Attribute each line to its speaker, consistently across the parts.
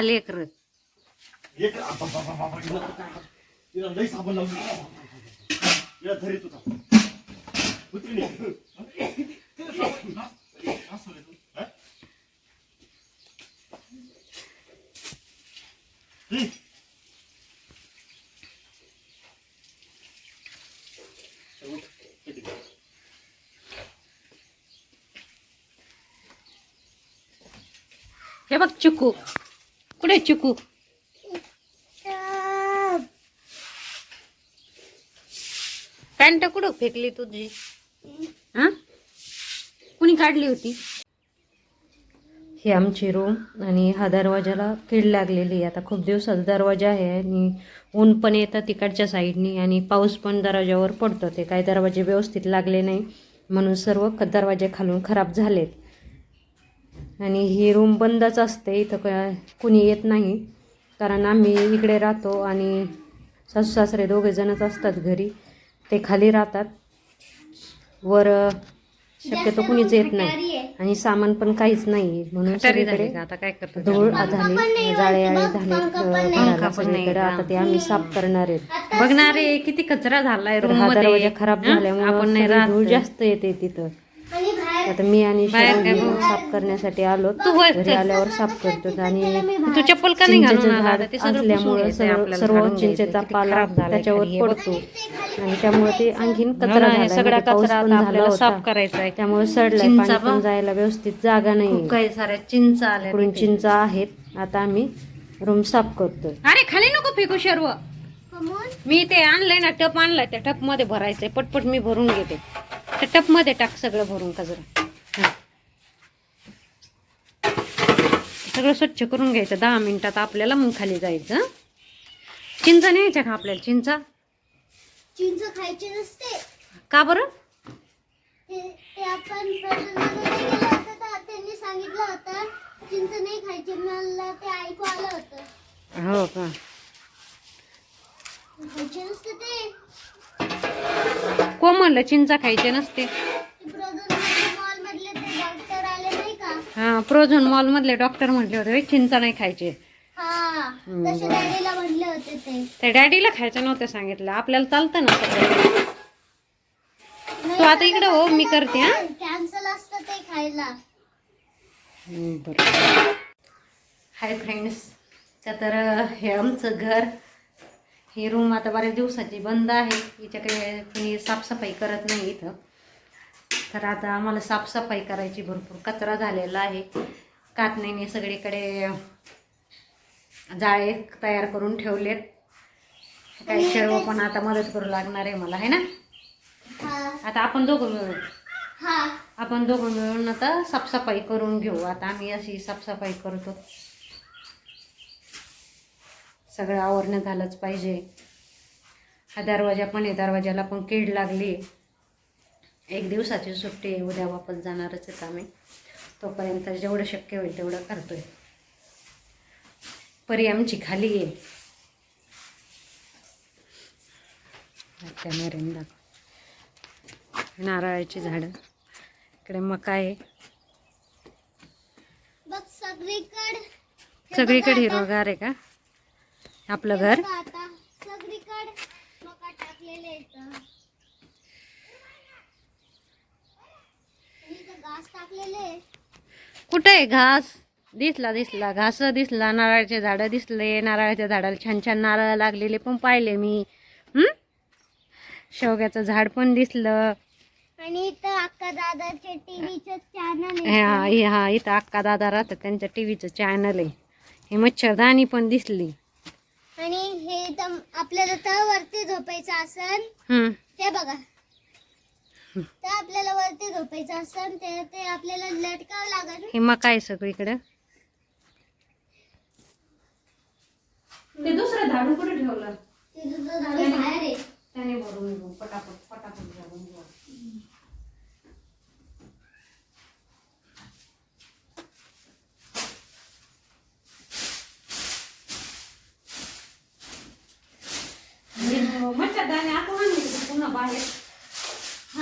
Speaker 1: लेकर.
Speaker 2: लई साबण हा? घे.
Speaker 1: हे बघ चिकू. कुठे चिकू. पॅन्ट कुठं फेकली तुझी? हा? कुणी काढली होती? ही आमची रूम आणि हा दरवाजाला कीड लागलेली आहे. आता खूप दिवसाचा दरवाजा आहे आणि ऊन पण येतं तिकडच्या साईडनी आणि पाऊस पण दरवाजावर पडतो. ते काही दरवाजे व्यवस्थित लागले नाही. म्हणून सर्व दरवाजे खालून खराब झालेत. आणि ही रूम बंदच असते इथं का कुणी येत नाही. कारण आम्ही इकडे राहतो आणि सासू सासरे दोघे जणच असतात घरी. ते खाली राहतात. वर शक्यतो कुणीच येत नाही. आणि सामान पण काहीच नाही म्हणून सगळीकडे
Speaker 3: आता काय करतो
Speaker 1: धूळ झाली जाळे आळे झाले सगळीकडे आता ते आम्ही साफ करणार आहेत.
Speaker 3: बघणार रे किती कचरा झालाय रूम
Speaker 1: हा दरवाजा खराब? झाल्यामुळे धूळ जास्त येते तिथं. आता मी आणि साफ करण्यासाठी आलो. घरी आल्यावर साफ करतो. आणि
Speaker 3: तू चप्पल का नाही
Speaker 1: असल्यामुळे सर्व सर्व चिंचेचा पाला त्याच्यावर. पडतो. आणि त्यामुळे ते आणखीन कचरा
Speaker 3: सगळा कचरा साफ करायचा आहे
Speaker 1: त्यामुळे सडलाय.
Speaker 3: चिंचा
Speaker 1: पाणी पण. जायला व्यवस्थित जागा नाही
Speaker 3: खूप काही साऱ्या चिंच आल्या.
Speaker 1: चिंचा आहेत. आता आम्ही रूम साफ करतोय.
Speaker 3: अरे खाली नको फेकू शर्व. मी ते आणलंय ना टप आणलाय. त्या टपमध्ये भरायचंय. पटपट मी भरून घेते. त्या टपमध्ये टाक सगळं भरून कचरा सगळं स्वच्छ करून घ्यायचं. दहा मिनिटात आपल्याला मग खाली जायचं? चिंचा न्यायच्या का आपल्याला चिंचा?
Speaker 4: चिंच खायचे नसते.
Speaker 3: का बरं?
Speaker 4: ते ते आपण प्रसन्नाला नाही गेलो होतो तर त्यांनी सांगितलं होतं चिंच नाही खायची मला ते ऐकू आलं होतं.
Speaker 3: हो का?
Speaker 4: खायचे नसते ते.
Speaker 3: चिंचा खायचे नसते. हा प्रोझोन मॉल मधले डॉक्टर म्हटले होते "ए, चिंचा नाही खायचे.
Speaker 4: हा ते.
Speaker 3: डॅडीला खायचं नव्हतं सांगितलं आपल्याला चालतं ना तू आता इकडे हो मी करते हा.
Speaker 4: कॅन्सल असतं ते खायला.
Speaker 3: हाय फ्रेंड्स तर हे आमचं घर ही रूम आता बऱ्याच दिवसाची बंद आहे. हिच्याकडे कुणी साफसफाई करत नाही इथं. तर आता आम्हाला साफसफाई करायची भरपूर कचरा झालेला आहे. कातण्याने सगळीकडे जाळे तयार करून ठेवलेत. काही सर्व पण आता मदत करू लागणार आहे मला आहे ना?
Speaker 4: हा.
Speaker 3: आता आपण दोघं मिळून.
Speaker 4: हा.
Speaker 3: आपण दोघं मिळून आता साफसफाई करून घेऊ. आता आम्ही अशी साफसफाई करतो. सगळं आवरणं झालंच पाहिजे. हा दरवाजा पण आहे. दरवाजाला पण कीड लागली. एक दिवसाची सुट्टी आहे उद्या वापस जाणारच आहेत आम्ही. तोपर्यंत जेवढं शक्य होईल तेवढं करतोय. परी आमची खाली आहे. कॅमेऱ्याने दाखव नारळाची झाडं. इकडे मका आहे.
Speaker 4: सगळीकडे.
Speaker 3: हिरवगार आहे का? आपलं घर?
Speaker 4: सगळीकडे मका टाकलेले आहेत आणि इथं घास टाकलेले आहे.
Speaker 3: कुठं आहे घास? दिसला दिसला. घास दिसला नारळाचे झाडं दिसले नारळाच्या झाडाला छान छान नारळ लागलेले पण पाहिले मी. हं? शेवग्याचं झाड पण दिसलं.
Speaker 4: आणि इथं अक्का दादाचे टीव्हीचं चॅनल आहे.
Speaker 3: हा हे- हा इथं अक्का दादा राहतात त्यांच्या टी व्हीचं चॅनल आहे. हे मच्छरदाणी पण दिसली.
Speaker 4: आणि हे इथं आपल्याला तर वरती झोपायचं असन
Speaker 3: हं.
Speaker 4: ते बघा. तर आपल्याला वरती झोपायचं असन ते ते आपल्याला लटकावं लागेल.
Speaker 3: हे मका आहे सगळीकडं. ते दुसरं झाडू कुठे ठेवलं?
Speaker 4: ते तुझं झाडं बाहेर आहे.
Speaker 3: त्याने भरून घेऊ. पटापट पटापट झाडून घेऊ. मच्छरदाणी आता आणली पुन्हा बाहेर.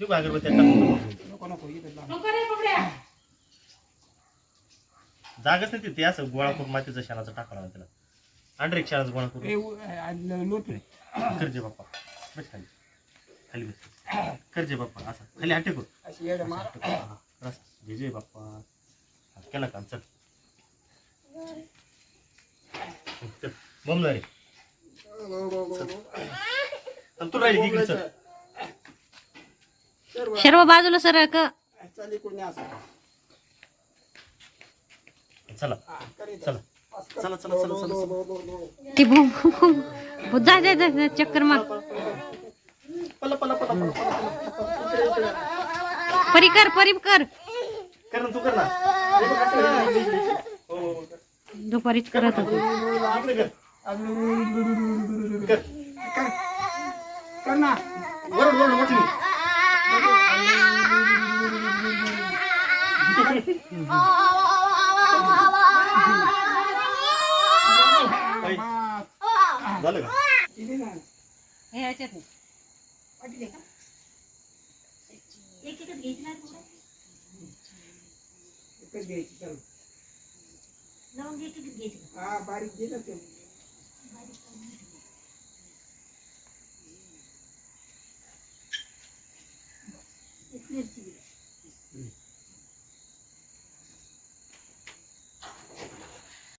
Speaker 2: देऊ का.
Speaker 5: नको. नको.
Speaker 2: जागाच नाही ते असं गोळा करून मातीचा शाळाचा टाकावा लागला त्याला अंडर एक शाळाचा गोळा
Speaker 5: ए,
Speaker 2: करून
Speaker 5: उ- आ, ल- लोट. रे.
Speaker 2: करजे बाप्पा. बस खाली. खाली बस. करजे बाप्पा असा. खाली हात टेकून.
Speaker 5: अशी येडं मार.
Speaker 2: हा, हा. बस. जय जय बाप्पा. केला काम चल. चल. बमला रे. तू राहिली इकडे चल.
Speaker 5: सर्व
Speaker 3: शर्व बाजूला सरळ का.
Speaker 5: चाली कोणी असं.
Speaker 2: चला. चला. चला चला चला चला
Speaker 5: लो, लो, लो, लो.
Speaker 3: ती भूम भूम जा जा जा जा, चक्कर मार.
Speaker 2: पला पला पला पला पला.
Speaker 3: परी कर परी कर.
Speaker 2: कर ना तू कर ना. हो, हो, हो.
Speaker 3: दुपारीच करत होती
Speaker 2: कर. कर.
Speaker 5: कर. ना.
Speaker 2: झालं का?
Speaker 3: ह्याच्यात
Speaker 5: एकच घ्यायची चल. हा बारीक ना ते.